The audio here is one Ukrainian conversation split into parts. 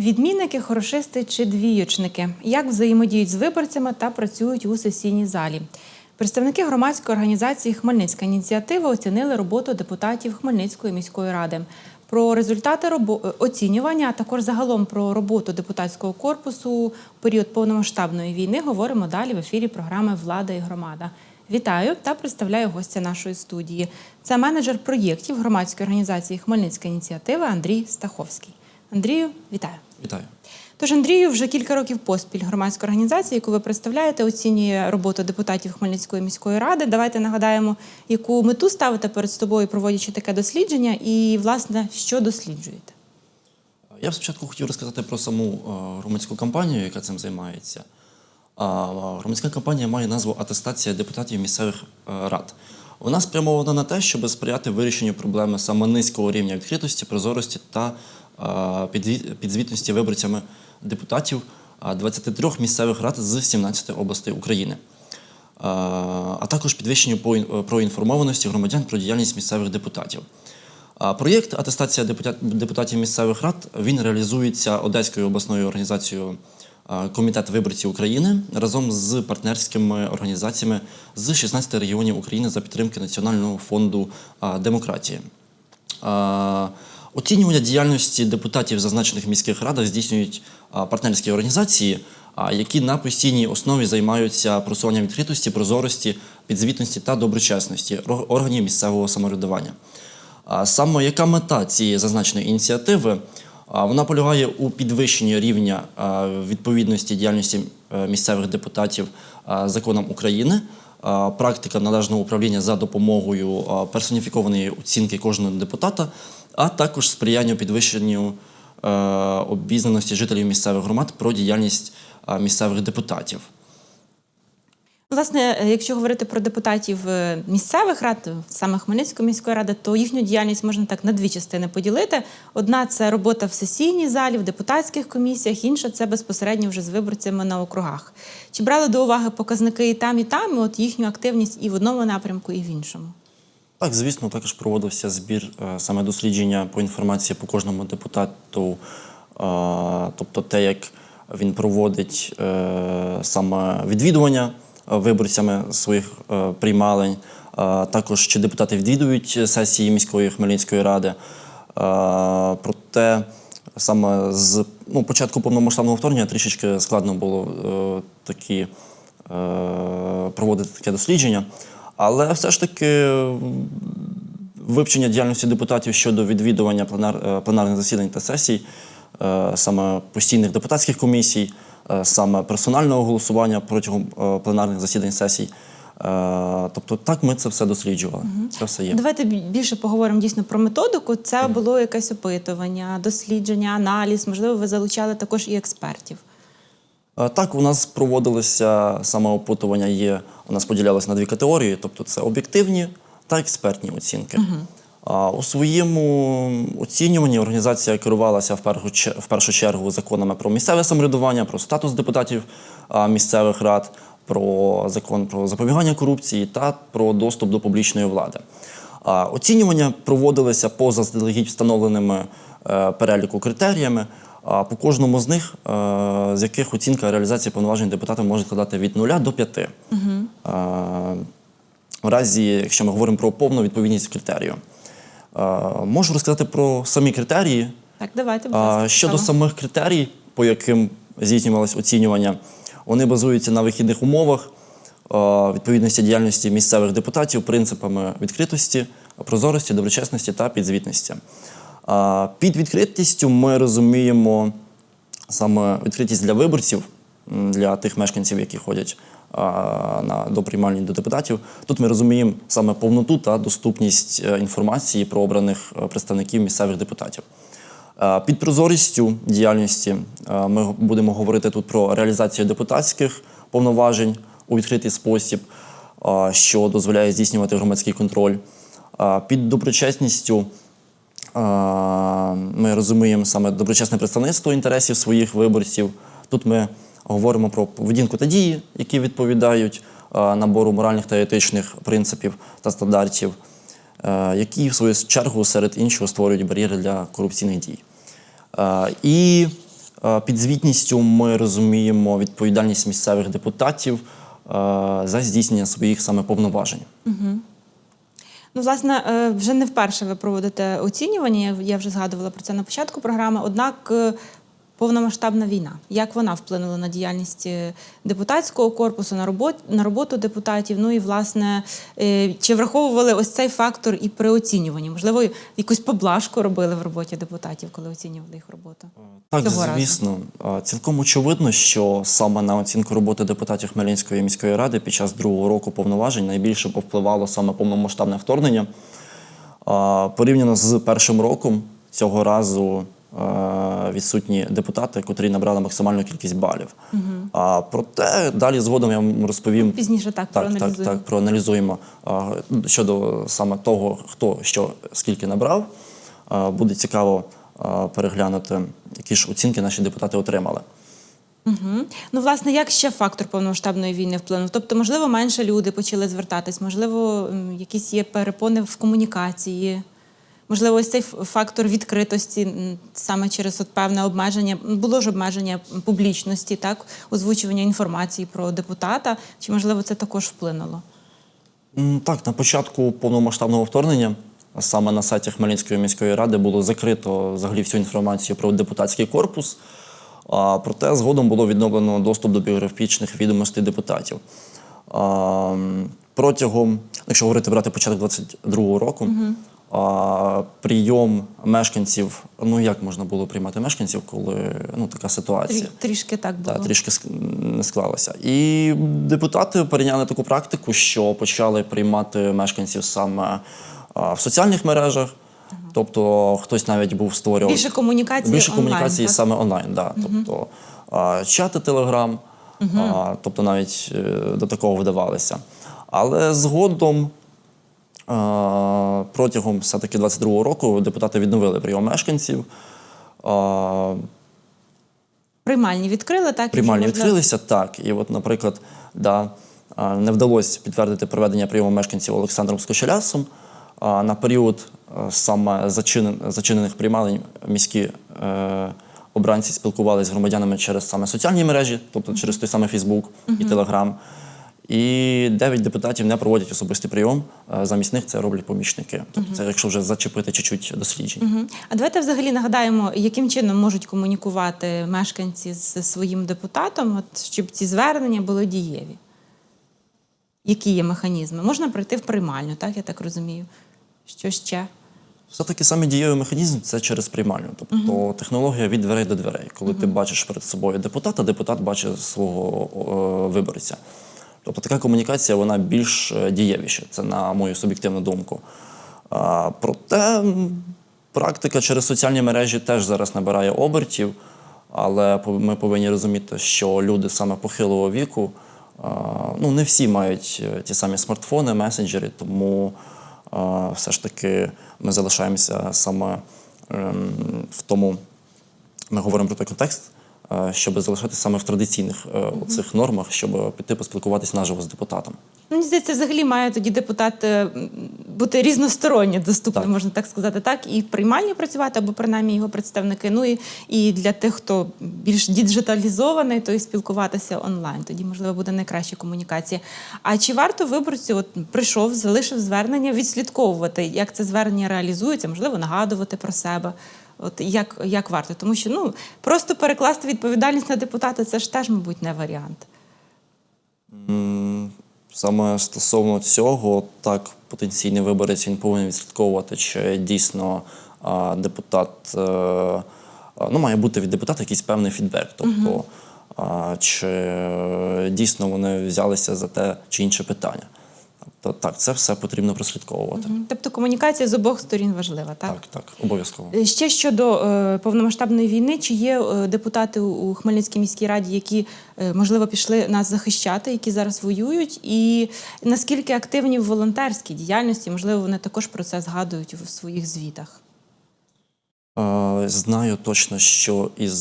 Відмінники, хорошисти чи двійочники, як взаємодіють з виборцями та працюють у сесійній залі. Представники громадської організації Хмельницька ініціатива оцінили роботу депутатів Хмельницької міської ради. Про результати робо- оцінювання, а також загалом про роботу депутатського корпусу у період повномасштабної війни говоримо далі в ефірі програми Влада і громада. Вітаю та представляю гостя нашої студії. Це менеджер проєктів громадської організації Хмельницька ініціатива Андрій Стаховський. Андрію, вітаю. Вітаю. Тож Андрію вже кілька років поспіль громадська організація, яку ви представляєте, оцінює роботу депутатів Хмельницької міської ради. Давайте нагадаємо, яку мету ставите перед собою, проводячи таке дослідження, і власне що досліджуєте. Я б спочатку хотів розказати про саму е, громадську кампанію, яка цим займається. Громадська кампанія має назву Атестація депутатів місцевих е, рад. Вона спрямована на те, щоб сприяти вирішенню проблеми саме низького рівня відкритості, прозорості та підзвітності виборцями депутатів е, 23 місцевих рад з 17 областей України. Е, а також підвищенню проінформованості громадян про діяльність місцевих депутатів. Проєкт атестація депутатів місцевих рад він реалізується Одеською обласною організацією Комітет виборців України разом з партнерськими організаціями з 16 регіонів України за підтримки Національного фонду демократії. Оцінювання діяльності депутатів зазначених міських радах здійснюють партнерські організації, які на постійній основі займаються просуванням відкритості, прозорості, підзвітності та доброчесності органів місцевого самоврядування. Саме яка мета цієї зазначеної ініціативи? Вона полягає у підвищенні рівня відповідності діяльності е, місцевих депутатів законам України, практика належного управління за допомогою персоніфікованої оцінки кожного депутата, а також сприянню підвищенню е, обізнаності жителів місцевих громад про діяльність а, місцевих депутатів. Власне, е, якщо говорити про депутатів е, місцевих рад, е, саме Хмельницької міської ради, то їхню діяльність можна так на дві частини поділити. Одна це робота в сесійній залі, в депутатських комісіях, інша це безпосередньо вже з виборцями на округах. Чи брали до уваги показники і там, і там, і от їхню активність і в одному напрямку, і в іншому? Так, звісно, також проводився збір е, саме дослідження по інформації по кожному депутату, е, тобто те, як він проводить е, саме відвідування виборцями своїх приймалень, також чи депутати відвідують сесії міської Хмельницької ради. Проте саме з ну, початку повномасштабного вторгнення трішечки складно було такі проводити таке дослідження. Але все ж таки вивчення діяльності депутатів щодо відвідування пленар, е, пленарних засідань та сесій, е, саме постійних депутатських комісій, е, саме персонального голосування протягом пленарних засідань сесій. Тобто так ми це все досліджували. Це все є. Давайте більше поговоримо дійсно про методику. Це було якесь опитування, дослідження, аналіз. Можливо, ви залучали також і експертів. Е, Так, у нас проводилися саме опитування є, у нас поділялося на дві категорії, тобто це об'єктивні та експертні оцінки. А У своєму оцінюванні організація керувалася в першу, в першу чергу законами про місцеве самоврядування, про статус депутатів місцевих рад, про закон про запобігання корупції та про доступ до публічної влади. Оцінювання проводилися по заздалегідь встановленими е, переліку критеріями. А по кожному з них, е, з яких оцінка реалізації повноважень депутата може складати від 0 до 5. Е, В разі, якщо ми говоримо про повну відповідність критерію. Е, Можу розказати про самі критерії. Так, давайте. будь Щодо самих критерій, по яким здійснювалось оцінювання, вони базуються на вихідних умовах, відповідності діяльності місцевих депутатів, принципами відкритості, прозорості, доброчесності та підзвітності. Під відкритістю ми розуміємо саме відкритість для виборців, для тих мешканців, які ходять на до приймальні до депутатів. Тут ми розуміємо саме повноту та доступність е, інформації про обраних е, представників місцевих депутатів. Під прозорістю діяльності ми будемо говорити тут про реалізацію депутатських повноважень у відкритий спосіб, що дозволяє здійснювати громадський контроль. Під доброчесністю ми розуміємо саме доброчесне представництво інтересів своїх виборців. Тут ми говоримо про поведінку та дії, які відповідають набору моральних та етичних принципів та стандартів, е, які в свою чергу серед іншого створюють бар'єри для корупційних дій. Е, І Е, Під звітністю ми розуміємо відповідальність місцевих депутатів за здійснення своїх саме повноважень. Ну, власне, е, вже не вперше ви проводите оцінювання. Я- вже згадувала про це на початку програми. Однак е, повномасштабна війна. Як вона вплинула на діяльність е, депутатського корпусу, на роботу, на роботу депутатів? Ну і власне, е, чи враховували ось цей фактор і при оцінюванні? Можливо, якусь поблажку робили в роботі депутатів, коли оцінювали їх роботу? Так, Цього звісно. Е, Цілком очевидно, що саме на оцінку роботи депутатів Хмельницької міської ради під час другого року повноважень найбільше повпливало саме повномасштабне вторгнення. Е, Порівняно з першим роком цього разу е, відсутні депутати, котрі набрали максимальну кількість балів. А проте далі згодом я вам розповім Пізніше так, так, так, проаналізуємо. так, проаналізуємо а, щодо саме того, хто що скільки набрав. А, Буде цікаво а, переглянути, які ж оцінки наші депутати отримали. Угу. Ну, власне, як ще фактор повномасштабної війни вплинув? Тобто, можливо, менше люди почали звертатись, можливо, якісь є перепони в комунікації. Можливо, ось цей фактор відкритості саме через от певне обмеження було ж обмеження публічності, так озвучування інформації про депутата. Чи можливо це також вплинуло? Так, на початку повномасштабного вторгнення, саме на сайті Хмельницької міської ради, було закрито взагалі всю інформацію про депутатський корпус. А, проте згодом було відновлено доступ до біографічних відомостей депутатів. А, протягом, якщо говорити брати початок 22-го року, а, прийом мешканців, ну як можна було приймати мешканців, коли ну, така ситуація? Трішки так було. Та, трішки не склалося. І депутати перейняли таку практику, що почали приймати мешканців саме в соціальних мережах. Тобто хтось навіть був створював Більше комунікації більше онлайн, комунікації так? саме онлайн. Да. Тобто а, чати Телеграм, а, тобто навіть е, до такого вдавалися. Але згодом протягом все-таки 22-го року депутати відновили прийом мешканців. Приймальні відкрили, так? Приймальні відкрилися, так. І от, наприклад, да, не вдалося підтвердити проведення прийому мешканців Олександром Скочелясом. На період саме зачинен, зачинених приймалень міські е, обранці спілкувалися з громадянами через саме соціальні мережі, тобто через той самий Фейсбук і Телеграм. І дев'ять депутатів не проводять особистий прийом. е, Замість них це роблять помічники. Тобто, це якщо вже зачепити чуть-чуть досліджень. А давайте взагалі нагадаємо, яким чином можуть комунікувати мешканці з своїм депутатом, от, щоб ці звернення були дієві. Які є механізми? Можна прийти в приймальню, так я так розумію. Що ще? Все-таки саме дієвий механізм це через приймальню. Тобто технологія від дверей до дверей. Коли ти бачиш перед собою депутата, депутат бачить свого е, виборця. Тобто така комунікація вона більш е, дієвіша. Це на мою суб'єктивну думку. Проте практика через соціальні мережі теж зараз набирає обертів, але ми повинні розуміти, що люди саме похилого віку, ну не всі мають е, ті самі смартфони, месенджери, тому все ж таки ми залишаємося саме ем, в тому, ми говоримо про той контекст, щоб залишатися саме в традиційних е, цих нормах, щоб піти поспілкуватися наживо з депутатом. Мені здається, взагалі має тоді депутат е, бути різносторонньо доступним, Так. можна так сказати, так, і в приймальні працювати, або принаймні його представники. Ну і, і для тих, хто більш діджиталізований, то і спілкуватися онлайн. Тоді, можливо, буде найкраща комунікація. А чи варто виборцю, от прийшов, залишив звернення, відслідковувати, як це звернення реалізується, можливо, нагадувати про себе. От як, як варто? Тому що ну просто перекласти відповідальність на депутата це ж теж, мабуть, не варіант. Саме стосовно цього, так, потенційний виборець він повинен відслідковувати, чи дійсно а, депутат е, а, ну, має бути від депутата якийсь певний фідбек. Тобто, а, чи е, дійсно вони взялися за те чи інше питання. Тобто, так, це все потрібно прослідковувати. Мгм. Тобто комунікація з обох сторін важлива, так? Так, так, обов'язково. Е, Ще щодо е, повномасштабної війни, чи є е, депутати у, Хмельницькій міській раді, які е, можливо пішли нас захищати, які зараз воюють, і наскільки активні в волонтерській діяльності, можливо, вони також про це згадують у своїх звітах. Е, Знаю точно, що із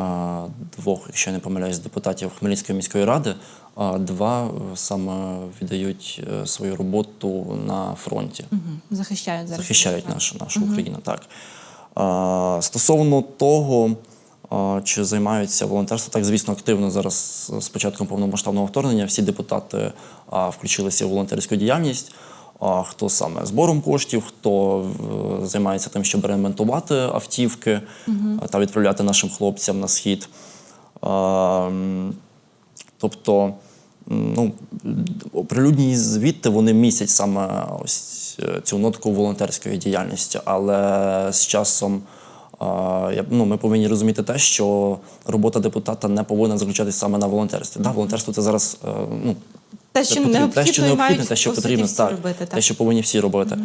42, якщо я не помиляюсь, депутатів Хмельницької міської ради, е, два е, саме віддають е, свою роботу на фронті. Угу. Захищають зараз. Захищають нашу, нашу Україну. Так. Стосовно того, чи займаються волонтерством. Так, звісно, активно зараз з початком повномасштабного вторгнення всі депутати а, включилися в волонтерську діяльність. А, Хто саме збором коштів, хто е, займається тим, щоб ремонтувати автівки а, та відправляти нашим хлопцям на схід. Тобто, ну, оприлюдні звідти вони містять саме ось е, цю нотку волонтерської діяльності, але з часом. Ну, ми повинні розуміти те, що робота депутата не повинна заключатися саме на волонтерстві. Да, волонтерство це зараз е, ну, Те, що потрібно, необхідно, те, що і необхідно, те, що потрібно, всі так, робити. Так. те, що повинні всі робити.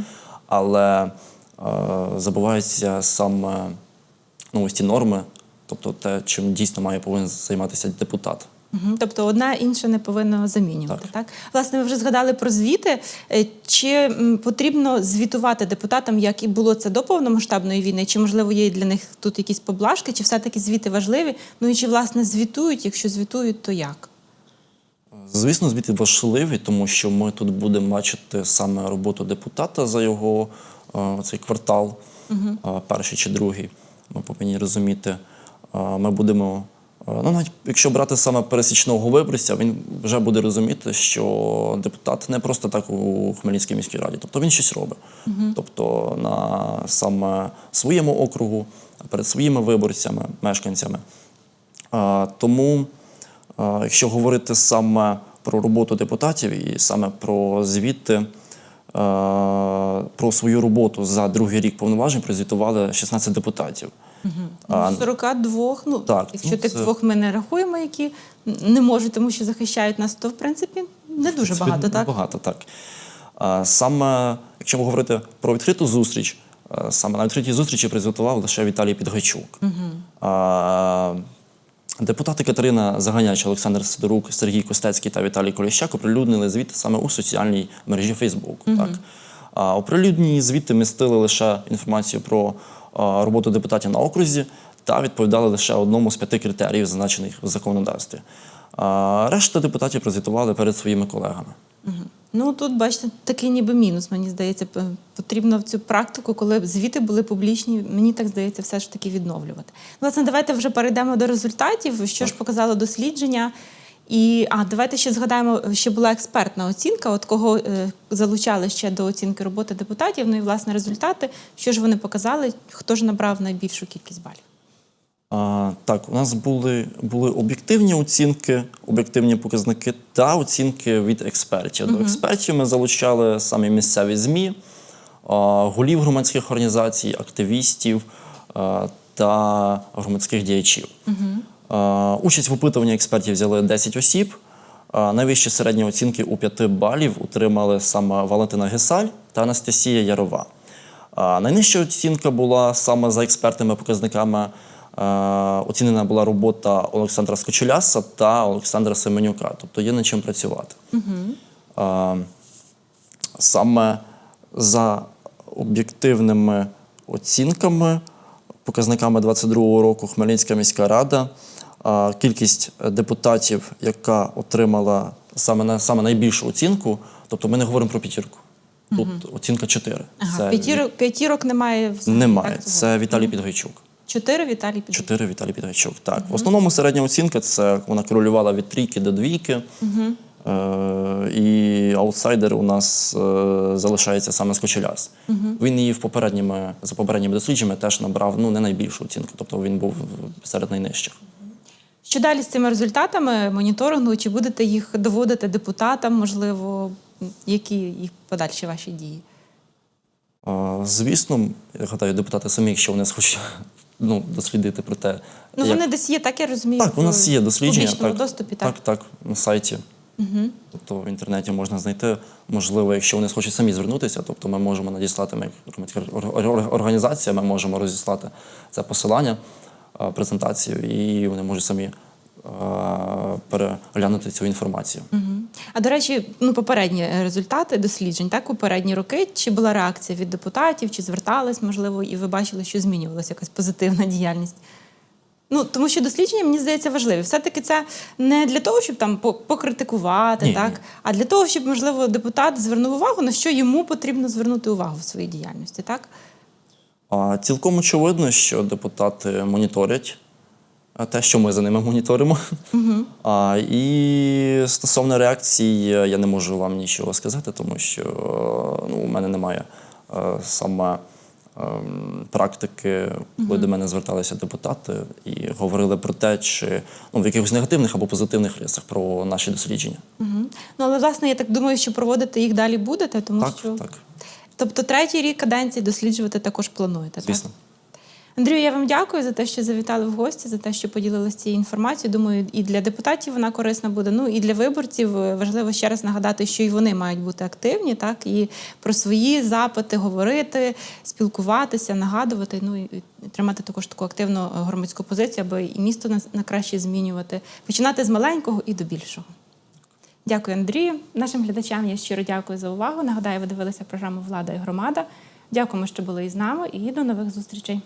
Але е, забуваються саме ну, ось ці норми, тобто те, чим дійсно має повинен займатися депутат. Мгм. Тобто одна інша не повинна замінювати. Так. Так. Власне, ви вже згадали про звіти. Е, Чи потрібно звітувати депутатам, як і було це до повномасштабної війни? Чи можливо є для них тут якісь поблажки, чи все-таки звіти важливі? Ну і чи власне звітують? Якщо звітують, то як? Звісно, звіти важливі, тому що ми тут будемо бачити саме роботу депутата за його е, цей квартал, е, перший чи другий. Ми повинні розуміти. Е, Ми будемо, ну навіть якщо брати саме пересічного виборця, він вже буде розуміти, що депутат не просто так у Хмельницькій міській раді, тобто він щось робить. Тобто на саме своєму округу, перед своїми виборцями, мешканцями. Тому Якщо говорити саме про роботу депутатів і саме про звіти, е, про свою роботу за другий рік повноважень прозвітували 16 депутатів. А, Ну, 42, ну так, якщо ну, тих це- двох ми не рахуємо, які не можуть, тому що захищають нас, то в принципі не дуже Це багато, так? Багато, так. Саме, якщо говорити про відкриту зустріч, саме на відкритій зустрічі презентував лише Віталій Підгайчук. А, Депутати Катерина Заганяч, Олександр Сидорук, Сергій Костецький та Віталій Коліщак оприлюднили звіти саме у соціальній мережі Facebook. Так. А, оприлюднені звіти містили лише інформацію про а, роботу депутатів на окрузі та відповідали лише одному з п'яти критеріїв, зазначених в законодавстві. А, решта депутатів прозвітували перед своїми колегами. Ну тут бачите, такий ніби мінус. Мені здається, потрібно в цю практику, коли звіти були публічні. Мені так здається, все ж таки відновлювати. Власне, давайте вже перейдемо до результатів. Що ж показало дослідження? І а давайте ще згадаємо, ще була експертна оцінка. От кого е, залучали ще до оцінки роботи депутатів. Ну і власне результати. Що ж вони показали? Хто ж набрав найбільшу кількість балів? Так, у нас були, були об'єктивні оцінки, об'єктивні показники та оцінки від експертів. До експертів ми залучали самі місцеві ЗМІ, голів громадських організацій, активістів та громадських діячів. Участь в опитуванні експертів взяли 10 осіб. Найвищі середні оцінки у 5 балів отримали саме Валентина Гесаль та Анастасія Ярова. Найнижча оцінка була саме за експертними показниками. Е, Оцінена була робота Олександра Скочеляса та Олександра Семенюка, тобто є над чим працювати. А, Саме за об'єктивними оцінками, показниками 22-го року Хмельницька міська рада, кількість депутатів, яка отримала саме, на- саме найбільшу оцінку, тобто ми не говоримо про п'ятірку. Тут оцінка 4. Ага, п'ятірок, п'ятірок немає Немає. так. Це Віталій Підгайчук. Чотири Віталій Підгайчук. Чотири Віталій Підгайчук. Так. В основному середня оцінка це вона керулювала від трійки до двійки. Е, і аутсайдер у нас е, залишається саме Скочеляс. Він її в попередніми, за попередніми дослідженнями теж набрав ну, не найбільшу оцінку, тобто він був серед найнижчих. Що далі з цими результатами моніторингу? Чи будете їх доводити депутатам? Можливо, які їх подальші ваші дії? Звісно, я гадаю, депутати самі, якщо вони схочуть ну, дослідити про те, Ну як- вони десь є, так я розумію. Так, у нас є дослідження. в публічному так, доступі. Так. так, так, на сайті. Угу. Тобто в інтернеті можна знайти. Можливо, якщо вони хочуть самі звернутися, тобто ми можемо надіслати ми, як громадська ор- ор- організація, ми можемо розіслати це посилання, презентацію, і вони можуть самі переглянути цю інформацію. Мгм. А до речі, ну попередні е, результати досліджень, так попередні роки. Чи була реакція від депутатів, чи звертались, можливо, і ви бачили, що змінювалася якась позитивна діяльність? Ну тому що дослідження мені здається важливі. Все-таки це не для того, щоб там покритикувати, Ні, так ні. а для того, щоб можливо депутат звернув увагу, на що йому потрібно звернути увагу в своїй діяльності, так? А цілком очевидно, що депутати моніторять те, що ми за ними моніторимо. А, і стосовно реакцій, е, я не можу вам нічого сказати, тому що ну, у мене немає е, саме ем, практики, коли до мене зверталися депутати і говорили про те, чи ну, в якихось негативних або позитивних рисах про наші дослідження. Мгм. Ну, але власне, я так думаю, що проводити їх далі будете, тому Так, що. так, Тобто третій рік каденції досліджувати також плануєте, звісно. так? Андрію, я вам дякую за те, що завітали в гості, за те, що поділилися цією інформацією. Думаю, і для депутатів вона корисна буде. Ну і для виборців е, важливо ще раз нагадати, що і вони мають бути активні, так і про свої запити говорити, спілкуватися, нагадувати. Ну і тримати також таку активну е, громадську позицію, аби і місто на краще змінювати. Починати з маленького і до більшого. Дякую, Андрію. Нашим глядачам я щиро дякую за увагу. Нагадаю, ви дивилися програму Влада і громада. Дякуємо, що були із нами, і до нових зустрічей.